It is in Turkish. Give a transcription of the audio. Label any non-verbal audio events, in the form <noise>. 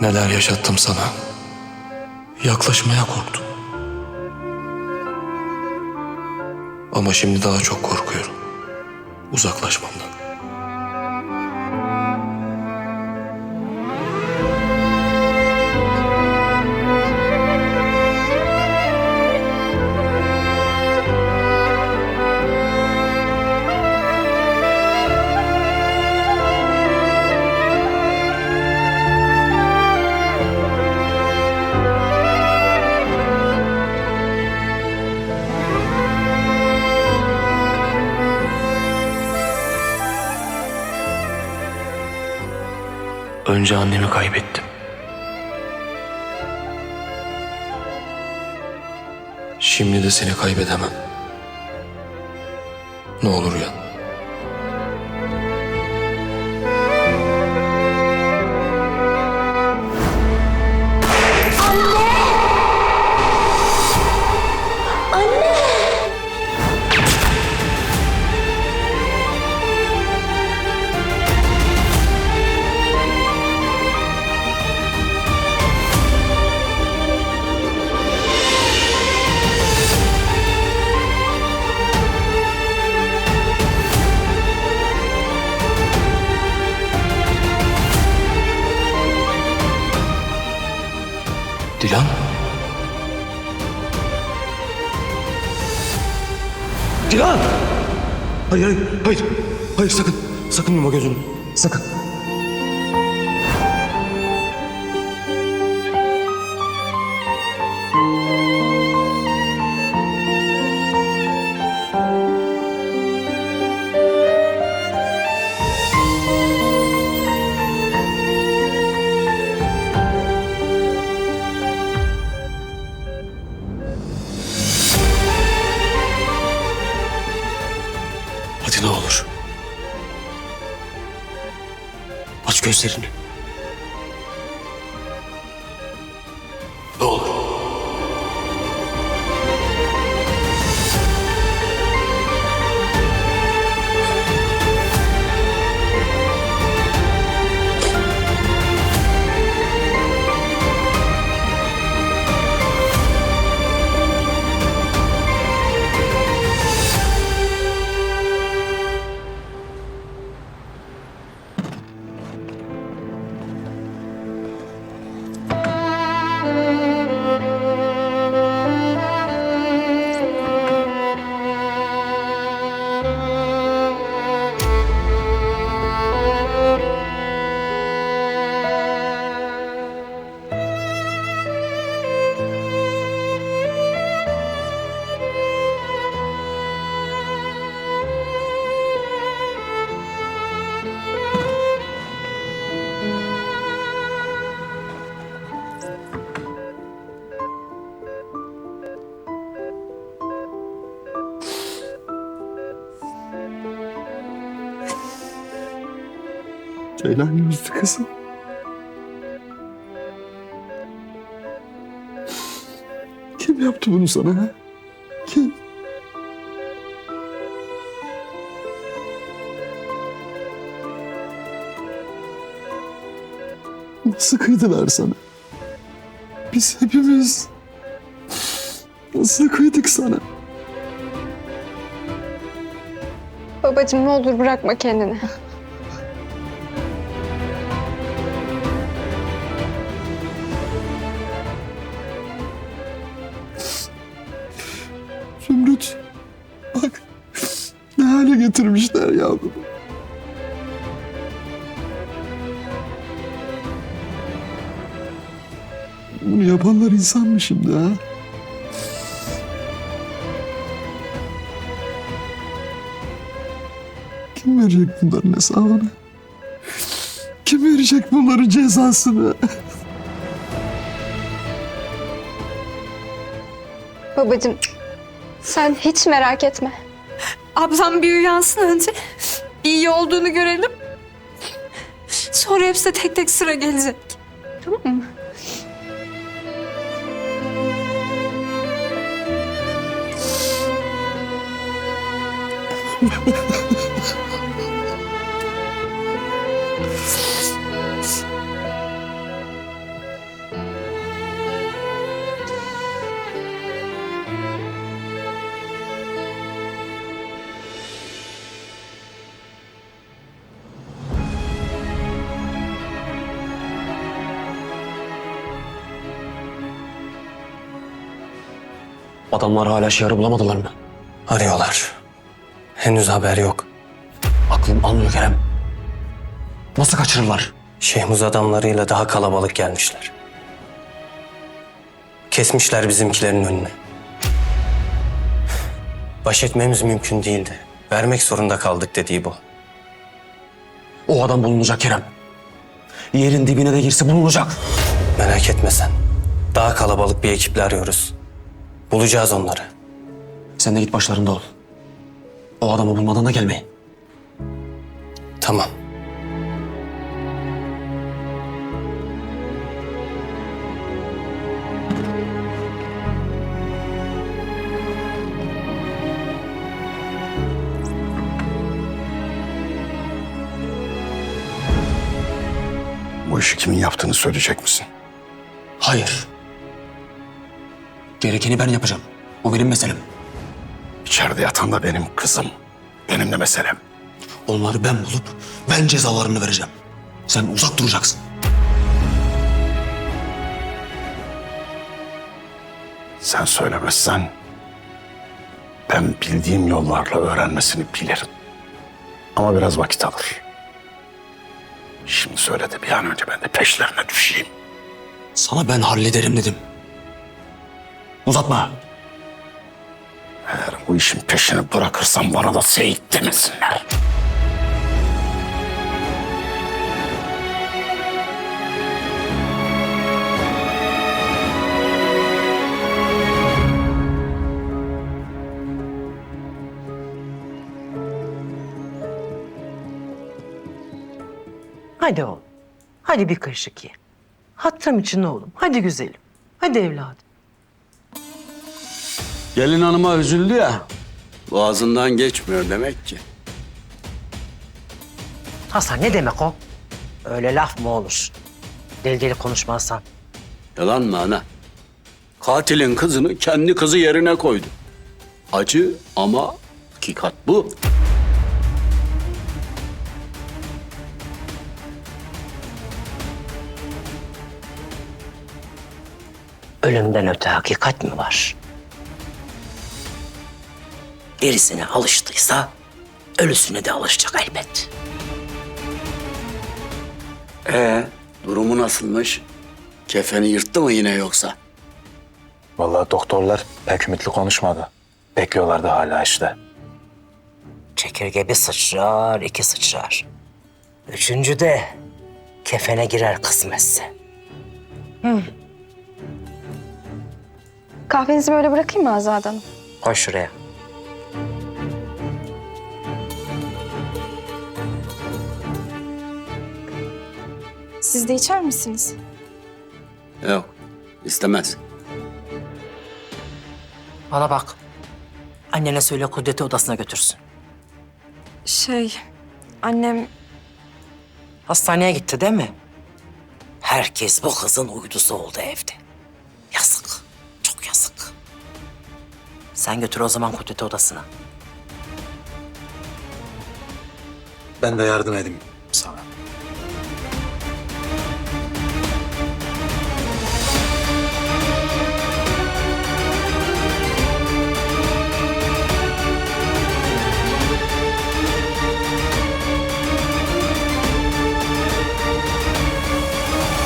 Neler yaşattım sana. Yaklaşmaya korktum. Ama şimdi daha çok korkuyorum. Uzaklaşmamdan. Önce annemi kaybettim. Şimdi de seni kaybedemem. Ne olur uyan. Dilan! Hayır, hayır, hayır. Hayır sakın. Sakın yuma gözünü. Sakın. Gözlerini. Ceylan yüzlü kızım. Kim yaptı bunu sana ha? Kim? Nasıl kıydılar sana? Biz hepimiz nasıl kıydık sana? Babacığım ne olur bırakma kendini. Getirmişler yavrum. Bunu yapanlar insan mı şimdi ha? Kim verecek bunların hesabını? Kim verecek bunların cezasını? Babacığım sen hiç merak etme. Ablam bir uyansın önce. Bir iyi olduğunu görelim. Sonra hepsi tek tek sıra gelecek. Tamam mı? <laughs> Adamlar hala şiarı bulamadılar mı? Arıyorlar. Henüz haber yok. Aklım almıyor Kerem. Nasıl kaçırırlar? Şehmuz adamlarıyla daha kalabalık gelmişler. Kesmişler bizimkilerin önüne. Baş etmemiz mümkün değildi. Vermek zorunda kaldık dediği bu. O adam bulunacak Kerem. Yerin dibine de girse bulunacak. Merak etme sen. Daha kalabalık bir ekiple arıyoruz. Bulacağız onları. Sen de git başlarında ol. O adamı bulmadan da gelmeyin. Tamam. Bu işi kimin yaptığını söyleyecek misin? Hayır. Gerekeni ben yapacağım. O benim meselem. İçeride yatan da benim kızım. Benim de meselem. Onları ben bulup ben cezalarını vereceğim. Sen uzak duracaksın. Sen söylemezsen ben bildiğim yollarla öğrenmesini bilirim. Ama biraz vakit alır. Şimdi söyle de bir an önce ben de peşlerine düşeyim. Sana ben hallederim dedim. Uzatma. Eğer bu işin peşini bırakırsam bana da Seyit demesinler. Hadi oğlum. Hadi bir kaşık ye. Hatırım için oğlum. Hadi güzelim. Hadi evladım. Gelin hanıma üzüldü ya. Boğazından geçmiyor demek ki. Hasan ne demek o? Öyle laf mı olur? Deli deli konuşmazsan. Yalan mı ana? Katilin kızını kendi kızı yerine koydu. Acı ama hakikat bu. Ölümden öte hakikat mi var? Gerisine alıştıysa ölüsüne de alışacak elbet. Ee, durumu nasılmış? Kefeni yırttı mı yine yoksa? Vallahi doktorlar pek ümitli konuşmadı. Bekliyorlardı hala işte. Çekirge bir sıçrar, iki sıçrar. Üçüncü de kefene girer kısmetse. Kahvenizi böyle bırakayım mı Azade Hanım? Koy şuraya. Siz de içer misiniz? Yok, istemez. Bana bak. Annene söyle Kudret'i odasına götürsün. Şey, annem Hastaneye gitti değil mi? Herkes bu kızın uydusu oldu evde. Yazık. Çok yazık. Sen götür o zaman Kudret'i odasına. Ben de yardım edeyim.